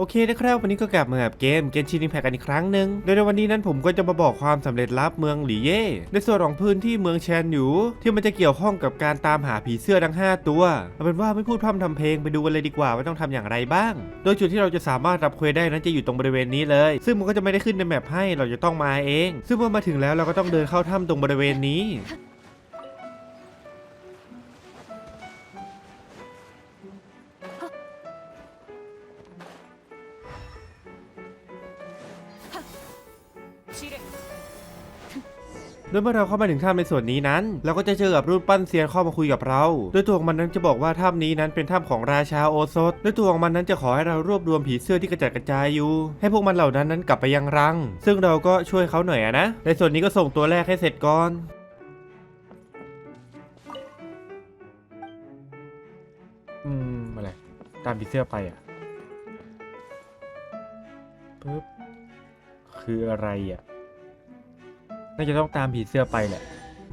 โอเคนะครับวันนี้ก็กลับมากับเกมเกนชินิแพกันอีกครั้งหนึ่งโดยในวันนี้นั้นผมก็จะมาบอกความสำเร็จลับเมืองหลีเย่ในส่วนของพื้นที่เมืองแชนอยู่ ที่มันจะเกี่ยวข้องกับการตามหาผีเสื้อทั้ง 5 ตัวเอาเป็นว่าไม่พูดพร่ำทำเพลงไปดูกันเลยดีกว่าว่าต้องทำอย่างไรบ้าง โดยจุดที่เราจะสามารถรับเควสได้นั้นจะอยู่ตรงบริเวณนี้เลย ซึ่งมันก็จะไม่ได้ขึ้นในแมปให้เราจะต้องมาเอง ซึ่งเมื่อมาถึงแล้วเราก็ต้องเดินเข้าถ้ำตรงบริเวณนี้ โดยเมื่อเราเข้ามาถึงถ้ำในส่วนนี้นั้น เราก็จะเจอกับรูปปั้นเซียนเข้ามาคุยกับเรา โดยตัวของมันนั้นจะบอกว่าถ้ำนี้นั้นเป็นถ้ำของราชาโอซดโดยตัวของมันนั้นจะขอให้เรารวบรวมผีเสื้อที่กระจัดกระจายอยู่ ให้พวกมันเหล่านั้นนั้นกลับไปยังรัง ซึ่งเราก็ช่วยเขาหน่อยอะนะ ในส่วนนี้ก็ส่งตัวแรกให้เสร็จก่อนอืมอะไรตามผีเสื้อไปอะปึ๊บคืออะไรอะ น่าจะต้องตามผีเสื้อไปแหละ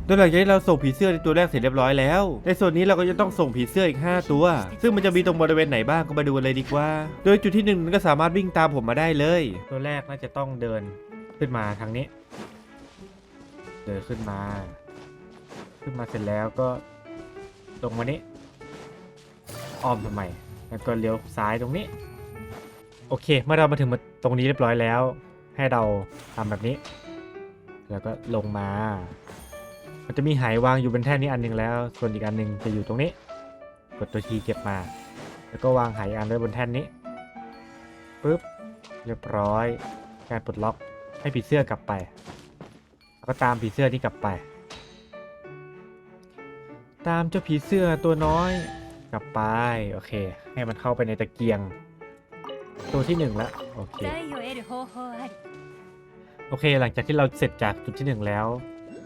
โดยหลังจากที่เราส่งผีเสื้อในตัวแรกเสร็จเรียบร้อยแล้ว ในส่วนนี้เราก็จะต้องส่งผีเสื้ออีก 5 ตัว ซึ่งมันจะมีตรงบริเวณไหนบ้างก็มาดูกันเลยดีกว่า โดยจุดที่หนึ่งมันก็สามารถวิ่งตามผมมาได้เลย ตัวแรกน่าจะต้องเดินขึ้นมาทางนี้ เดินขึ้นมา ขึ้นมาเสร็จแล้วก็ตรงมานี้อ้อมทำไมแล้วก็เลี้ยวซ้ายตรงนี้ โอเค เมื่อเรามาถึงมาตรงนี้เรียบร้อยแล้ว ให้เราทำแบบนี้ แล้วก็ลงมา มันจะมีหายวางอยู่บนแท่นนี้อันนึงแล้ว ส่วนอีกอันนึงจะอยู่ตรงนี้ กดตัวทีเก็บมา แล้วก็วางหายอันไว้บนแท่นนี้ปุ๊บเรียบร้อย การปลดล็อกให้ผีเสื้อกลับไปก็ตามผีเสื้อนี่กลับไป ตามเจ้าผีเสื้อตัวน้อยกลับไปโอเค ให้มันเข้าไปในตะเกียง ตัวที่หนึ่งแล้วโอเค โอเค หลังจากที่เราเสร็จจากจุดที่หนึ่งแล้ว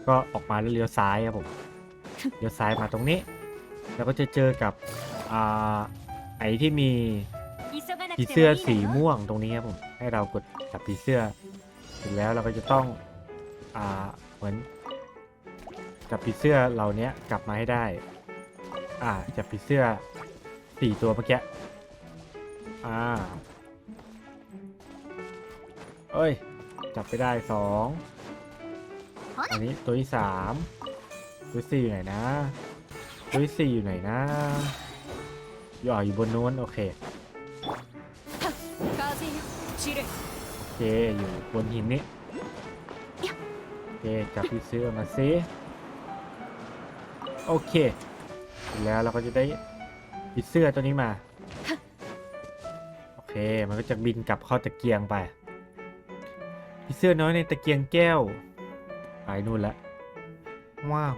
ก็ออกมาแล้วเลี้ยวซ้ายครับผมเลี้ยวซ้ายมาตรงนี้ แล้วก็จะเจอกับอ่าไอที่มีผีเสื้อสีม่วงตรงนี้ครับผมให้เรากดจับผีเสื้อเสร็จแล้วเราก็จะต้องอ่าเหมือนจับผีเสื้อเหล่านี้กลับมาให้ได้ อ่าจับผีเสื้อสี่ตัวเมื่อกี้อ่าเอ้ย จับไปได้สองอันนี้ตัวที่สามตัวที่สี่อยู่ไหนนะ ตัวที่สี่อยู่ไหนนะอยู่อ๋ออยู่บนนู้นโอเคโอเคอยู่บนหินนี้โอเคจับพี่ซื้อมาซิโอเค แล้วเราก็จะได้พี่เสื้อตัวนี้มา โอเค มันก็จะบินกลับเข้าตะเกียงไป ผีเสื้อน้อยในตะเกียงแก้วไปนู่นละว้าว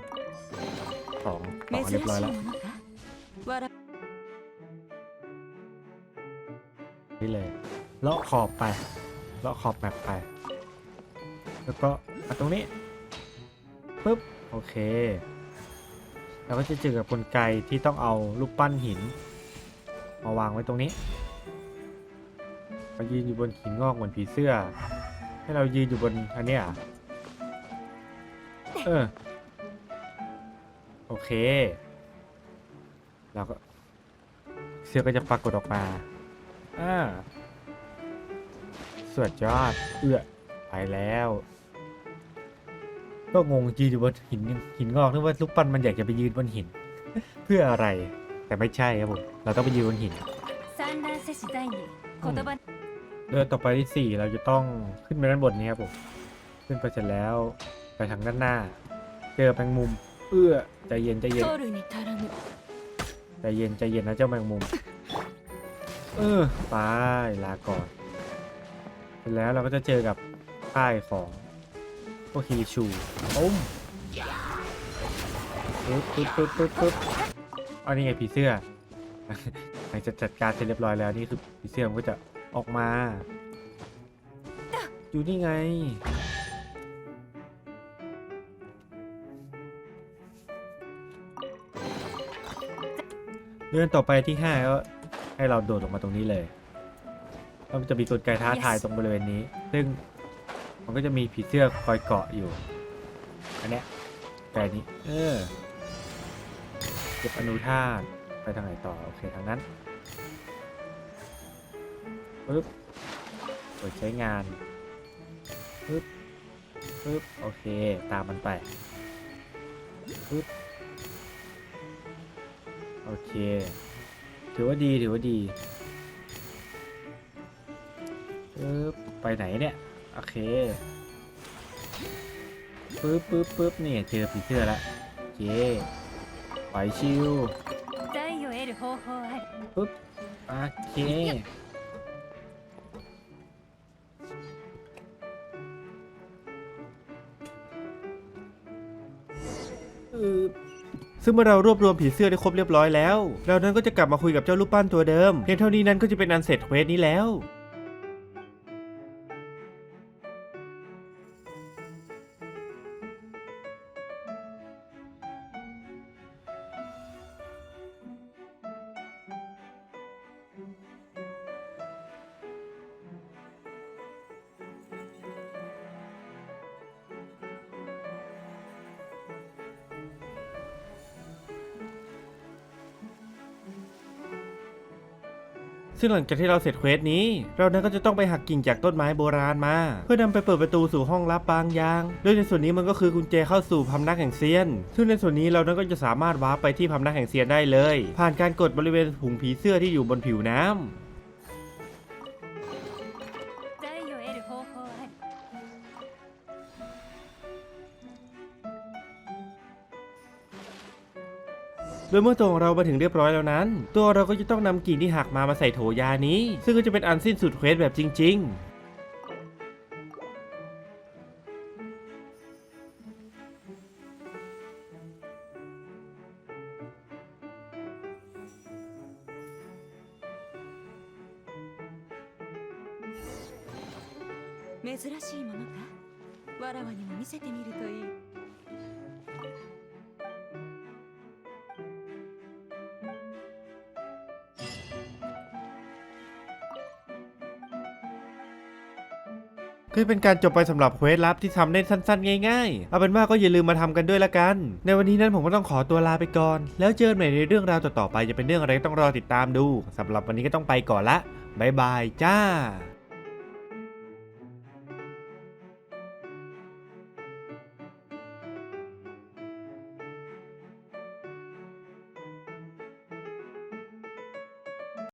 สองสองเรียบร้อยแล้วนี่เลยเลาะขอบไปเลาะขอบแมปไป แล้วก็ตรงนี้ปุ๊บโอเคเราก็จะเจอกับกลไกที่ต้องเอาลูกปั้นหินมาวางไว้ตรงนี้มายืนอยู่บนหินงอกเหมือนผีเสื้อ ให้เรายืนอยู่บนอันเนี้ยเหรอเออ โอเค แล้วก็ เสื้อก็จะปรากฏออกมา อ่าสวดยอด เอื้อ ไปแล้ว ก็งงยืนอยู่บนหินหินงอกนึกว่าลูกปั้นมันอยากจะไปยืนบนหิน เพื่ออะไร แต่ไม่ใช่ครับผม เราต้องไปยืนบนหิน 産卵せし財に言葉 เดินต่อไปที่สี่เราจะต้องขึ้นไปด้านบนนี้ครับผม ขึ้นไปเสร็จแล้วไปทางด้านหน้า เจอแมงมุมเอื้อใจเย็นใจเย็นใจเย็นใจเย็นนะเจ้าแมงมุม เออไปลาก่อนเสร็จแล้วเราก็จะเจอกับค่ายของพวกฮิชูโอ้มปุ๊บปุ๊บปุ๊บปุ๊ปบอันนี้ไงผีเสื้อหลังจากจัดการเสร็จเรียบร้อยแล้วนี่คือผีเสื้อมันก็จะ ออกมา อยู่นี่ไงเลื่อนต่อไปที่ห้าก็ให้เราโดดลงมาตรงนี้เลยแล้วมันจะมีกลไกท้าทายตรงบริเวณนี้ ซึ่งมันก็จะมีผีเสื้อคอยเกาะอยู่ อันเนี้ยแต่นี้ เออ เก็บอนุธาตุไปทางไหนต่อ โอเค ทางนั้น ปึ๊บเปิดใช้งานปึ๊บปึ๊บโอเค ตามมันไปปึ๊บโอเค ถือว่าดี ถือว่าดีปึ๊บไปไหนเนี่ย โอเคปึ๊บปึ๊บปึ๊บนี่เจอผีเสื้อแล้วเย้ไหวชิวปึ๊บ โอเค ซึ่งเมื่อเรารวบรวมผีเสื้อได้ครบเรียบร้อยแล้ว เรานั้นก็จะกลับมาคุยกับเจ้ารูปปั้นตัวเดิม เพียงเท่านี้นั้นก็จะเป็นอันเสร็จเควสนี้แล้ว ซึ่งหลังจากที่เราเสร็จเควสนี้ เรานั้นก็จะต้องไปหักกิ่งจากต้นไม้โบราณมา เพื่อนำไปเปิดประตูสู่ห้องลับบางอย่าง โดยในส่วนนี้มันก็คือกุญแจเข้าสู่พำนักแห่งเซียน ซึ่งในส่วนนี้เรานั้นก็จะสามารถวาร์ปไปที่พำนักแห่งเซียนได้เลย ผ่านการกดบริเวณผงผีเสื้อที่อยู่บนผิวน้ำ ดยเมื่อตัวของเรามาถึงเรียบร้อยแล้วนั้น ตัวเราก็จะต้องนำกิ่งที่หักมามาใส่โถยานี้ ซึ่งก็จะเป็นอันสิ้นสุดเควสแบบจริง ๆ 珍しいものかわらわにも見せてみるといい ก็เป็นการจบไปสำหรับเควสลับที่ทำได้สั้นๆ ง่ายๆ เอาเป็นว่าก็อย่าลืมมาทำกันด้วยละกัน ในวันนี้นั้นผมก็ต้องขอตัวลาไปก่อน แล้วเจอกันใหม่ในเรื่องราวต่อๆไปจะเป็นเรื่องอะไรก็ต้องรอติดตามดูสำหรับวันนี้ก็ต้องไปก่อนละบายบายจ้า